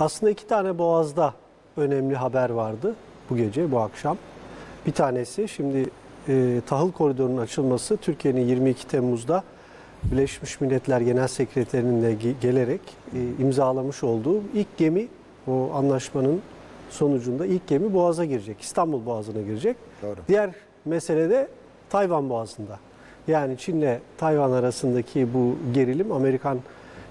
Aslında iki tane boğazda önemli haber vardı bu gece, bu akşam. Bir tanesi şimdi e, tahıl koridorunun açılması Türkiye'nin 22 Temmuz'da Birleşmiş Milletler Genel Sekreterinin de ge- gelerek e, imzalamış olduğu ilk gemi o anlaşmanın sonucunda ilk gemi Boğaz'a girecek. İstanbul Boğazı'na girecek. Doğru. Diğer mesele de Tayvan Boğazı'nda. Yani Çin'le Tayvan arasındaki bu gerilim Amerikan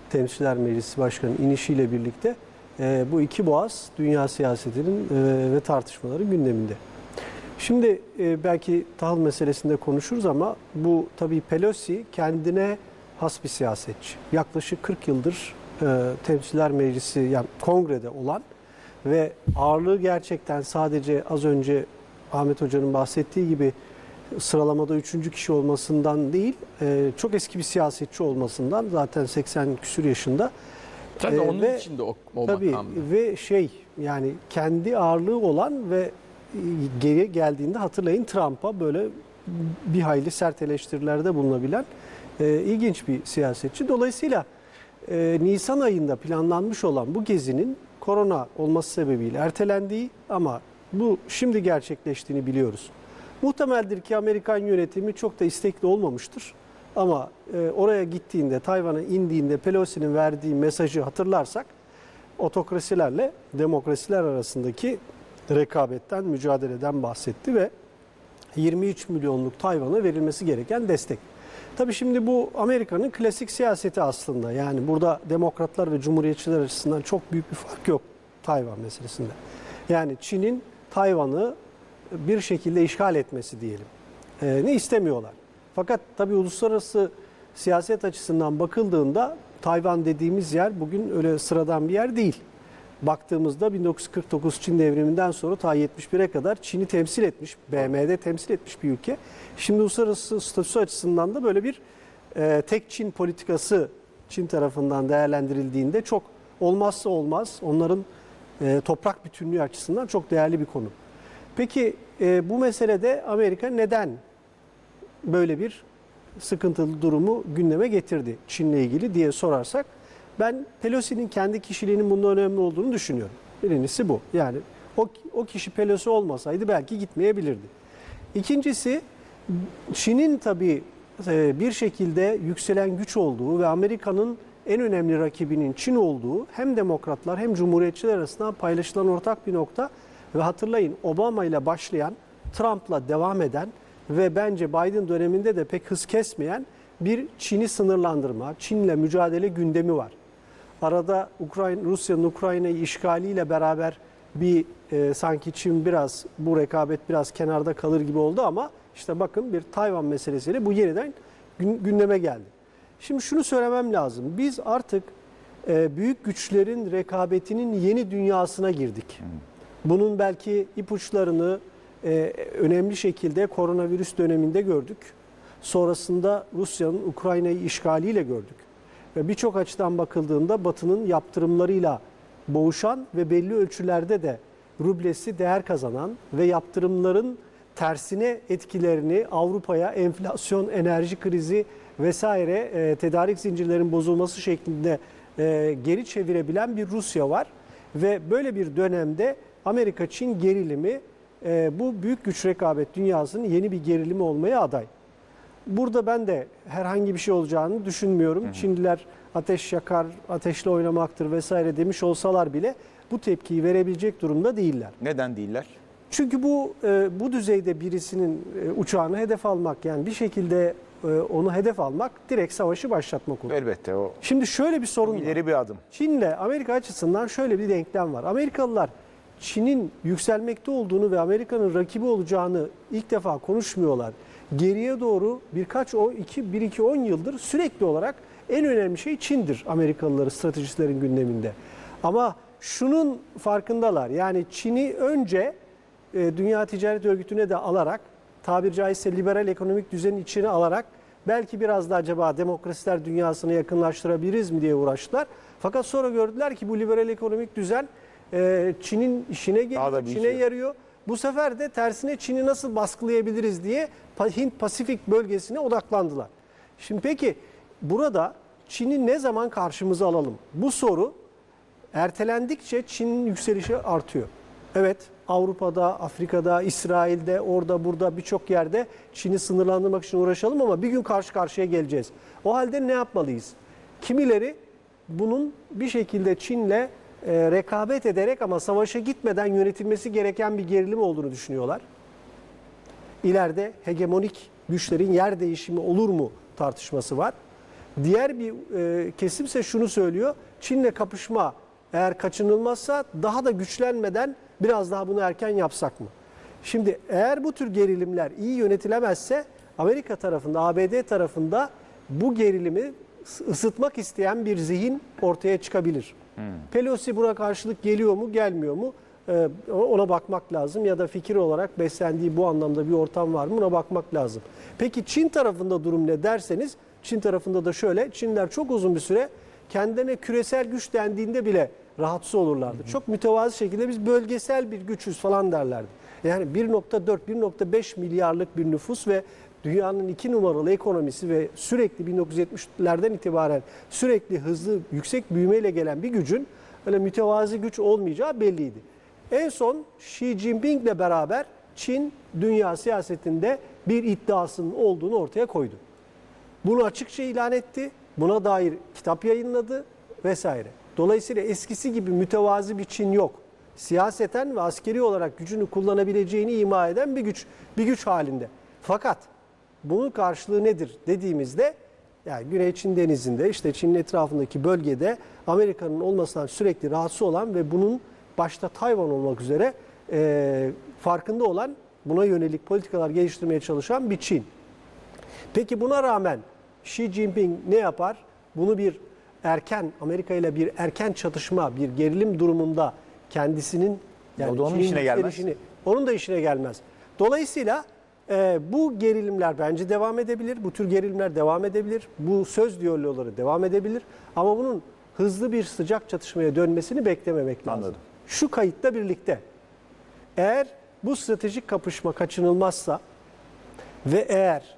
Temsilciler Meclisi Başkanı inişiyle birlikte e, bu iki boğaz dünya siyasetinin e, ve tartışmaların gündeminde. Şimdi e, belki tahıl meselesinde konuşuruz ama bu tabii Pelosi kendine has bir siyasetçi. Yaklaşık 40 yıldır e, Meclisi yani kongrede olan ve ağırlığı gerçekten sadece az önce Ahmet Hoca'nın bahsettiği gibi sıralamada üçüncü kişi olmasından değil, e, çok eski bir siyasetçi olmasından zaten 80 küsür yaşında. Sen de E, onun ve- için de o, o Tabii makamda. ve şey yani kendi ağırlığı olan ve e, geri geldiğinde hatırlayın Trump'a böyle bir hayli sert eleştirilerde bulunabilen e, ilginç bir siyasetçi. Dolayısıyla e, Nisan ayında planlanmış olan bu gezinin korona olması sebebiyle ertelendiği ama bu şimdi gerçekleştiğini biliyoruz. Muhtemeldir ki Amerikan yönetimi çok da istekli olmamıştır. Ama e, oraya gittiğinde, Tayvan'a indiğinde Pelosi'nin verdiği mesajı hatırlarsak otokrasilerle demokrasiler arasındaki rekabetten, mücadeleden bahsetti ve 23 milyonluk Tayvan'a verilmesi gereken destek. Tabii şimdi bu Amerika'nın klasik siyaseti aslında. Yani burada demokratlar ve cumhuriyetçiler açısından çok büyük bir fark yok Tayvan meselesinde. Yani Çin'in Tayvan'ı bir şekilde işgal etmesi diyelim. Ee, ne istemiyorlar. Fakat tabii uluslararası siyaset açısından bakıldığında Tayvan dediğimiz yer bugün öyle sıradan bir yer değil. Baktığımızda 1949 Çin devriminden sonra ta 71'e kadar Çin'i temsil etmiş, BM'de temsil etmiş bir ülke. Şimdi uluslararası statüsü açısından da böyle bir e, tek Çin politikası Çin tarafından değerlendirildiğinde çok olmazsa olmaz onların e, toprak bütünlüğü açısından çok değerli bir konu. Peki e, bu meselede Amerika neden böyle bir sıkıntılı durumu gündeme getirdi Çin'le ilgili diye sorarsak ben Pelosi'nin kendi kişiliğinin bunun önemli olduğunu düşünüyorum. Birincisi bu. Yani o, o kişi Pelosi olmasaydı belki gitmeyebilirdi. İkincisi Çin'in tabii e, bir şekilde yükselen güç olduğu ve Amerika'nın en önemli rakibinin Çin olduğu hem demokratlar hem cumhuriyetçiler arasında paylaşılan ortak bir nokta ve hatırlayın Obama ile başlayan Trump'la devam eden ve bence Biden döneminde de pek hız kesmeyen bir Çin'i sınırlandırma, Çin'le mücadele gündemi var. Arada Ukrayna, Rusya'nın Ukrayna'yı işgaliyle beraber bir e, sanki Çin biraz bu rekabet biraz kenarda kalır gibi oldu ama işte bakın bir Tayvan meselesiyle bu yeniden gün- gündeme geldi. Şimdi şunu söylemem lazım. Biz artık e, büyük güçlerin rekabetinin yeni dünyasına girdik. Bunun belki ipuçlarını e, önemli şekilde koronavirüs döneminde gördük. Sonrasında Rusya'nın Ukrayna'yı işgaliyle gördük. Ve birçok açıdan bakıldığında Batı'nın yaptırımlarıyla boğuşan ve belli ölçülerde de rublesi değer kazanan ve yaptırımların tersine etkilerini Avrupa'ya enflasyon, enerji krizi vesaire e, tedarik zincirlerin bozulması şeklinde e, geri çevirebilen bir Rusya var. Ve böyle bir dönemde Amerika-Çin gerilimi e, bu büyük güç rekabet dünyasının yeni bir gerilimi olmaya aday. Burada ben de herhangi bir şey olacağını düşünmüyorum. Çinliler ateş yakar, ateşle oynamaktır vesaire demiş olsalar bile bu tepkiyi verebilecek durumda değiller. Neden değiller? Çünkü bu e, bu düzeyde birisinin e, uçağını hedef almak yani bir şekilde e, onu hedef almak direkt savaşı başlatmak olur. Elbette o Şimdi şöyle bir sorun var. ileri bir adım. Çin'le Amerika açısından şöyle bir denklem var. Amerikalılar Çin'in yükselmekte olduğunu ve Amerika'nın rakibi olacağını ilk defa konuşmuyorlar. Geriye doğru birkaç o iki bir iki on yıldır sürekli olarak en önemli şey Çin'dir Amerikalıları stratejistlerin gündeminde. Ama şunun farkındalar. Yani Çin'i önce e, Dünya Ticaret Örgütü'ne de alarak tabiri caizse liberal ekonomik düzenin içine alarak belki biraz da acaba demokrasiler dünyasına yakınlaştırabiliriz mi diye uğraştılar. Fakat sonra gördüler ki bu liberal ekonomik düzen e, Çin'in işine geliyor, Çin'e yarıyor. Bu sefer de tersine Çin'i nasıl baskılayabiliriz diye Hint Pasifik bölgesine odaklandılar. Şimdi peki burada Çin'i ne zaman karşımıza alalım? Bu soru ertelendikçe Çin'in yükselişi artıyor. Evet Avrupa'da, Afrika'da, İsrail'de, orada burada birçok yerde Çin'i sınırlandırmak için uğraşalım ama bir gün karşı karşıya geleceğiz. O halde ne yapmalıyız? Kimileri bunun bir şekilde Çin'le e, rekabet ederek ama savaşa gitmeden yönetilmesi gereken bir gerilim olduğunu düşünüyorlar. İleride hegemonik güçlerin yer değişimi olur mu tartışması var. Diğer bir e, kesimse şunu söylüyor. Çin'le kapışma eğer kaçınılmazsa daha da güçlenmeden biraz daha bunu erken yapsak mı? Şimdi eğer bu tür gerilimler iyi yönetilemezse Amerika tarafında, ABD tarafında bu gerilimi ısıtmak isteyen bir zihin ortaya çıkabilir. Pelosi buna karşılık geliyor mu, gelmiyor mu? Ee, ona bakmak lazım ya da fikir olarak beslendiği bu anlamda bir ortam var mı ona bakmak lazım. Peki Çin tarafında durum ne derseniz Çin tarafında da şöyle Çinler çok uzun bir süre kendine küresel güç dendiğinde bile rahatsız olurlardı. Çok mütevazi şekilde biz bölgesel bir güçüz falan derlerdi. Yani 1.4-1.5 milyarlık bir nüfus ve dünyanın iki numaralı ekonomisi ve sürekli 1970'lerden itibaren sürekli hızlı yüksek büyümeyle gelen bir gücün öyle mütevazi güç olmayacağı belliydi. En son Xi Jinping'le beraber Çin dünya siyasetinde bir iddiasının olduğunu ortaya koydu. Bunu açıkça ilan etti. Buna dair kitap yayınladı vesaire. Dolayısıyla eskisi gibi mütevazi bir Çin yok. Siyaseten ve askeri olarak gücünü kullanabileceğini ima eden bir güç bir güç halinde. Fakat bunun karşılığı nedir dediğimizde yani Güney Çin Denizi'nde işte Çin'in etrafındaki bölgede Amerika'nın olmasından sürekli rahatsız olan ve bunun başta Tayvan olmak üzere e, farkında olan buna yönelik politikalar geliştirmeye çalışan bir Çin. Peki buna rağmen Xi Jinping ne yapar? Bunu bir erken Amerika ile bir erken çatışma, bir gerilim durumunda kendisinin da onun Çin'in işine gelmez. yükselişini- onun da işine gelmez. Dolayısıyla e, bu gerilimler bence devam edebilir. Bu tür gerilimler devam edebilir. Bu söz diyalogları devam edebilir. Ama bunun hızlı bir sıcak çatışmaya dönmesini beklememek lazım. Anladım. Şu kayıtla birlikte eğer bu stratejik kapışma kaçınılmazsa ve eğer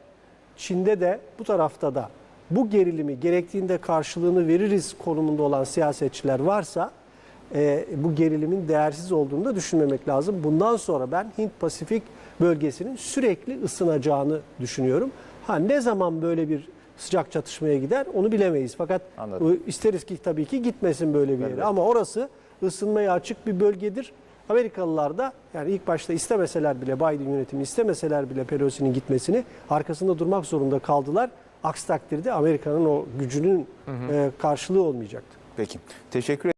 Çin'de de bu tarafta da bu gerilimi gerektiğinde karşılığını veririz konumunda olan siyasetçiler varsa e, bu gerilimin değersiz olduğunu da düşünmemek lazım. Bundan sonra ben Hint-Pasifik bölgesinin sürekli ısınacağını düşünüyorum. Ha ne zaman böyle bir sıcak çatışmaya gider onu bilemeyiz. Fakat Anladım. isteriz ki tabii ki gitmesin böyle bir yere. Evet. Ama orası ısınmaya açık bir bölgedir. Amerikalılar da yani ilk başta istemeseler bile Biden yönetimi istemeseler bile Pelosi'nin gitmesini arkasında durmak zorunda kaldılar. Aksi takdirde Amerika'nın o gücünün e, karşılığı olmayacaktı. Peki. Teşekkür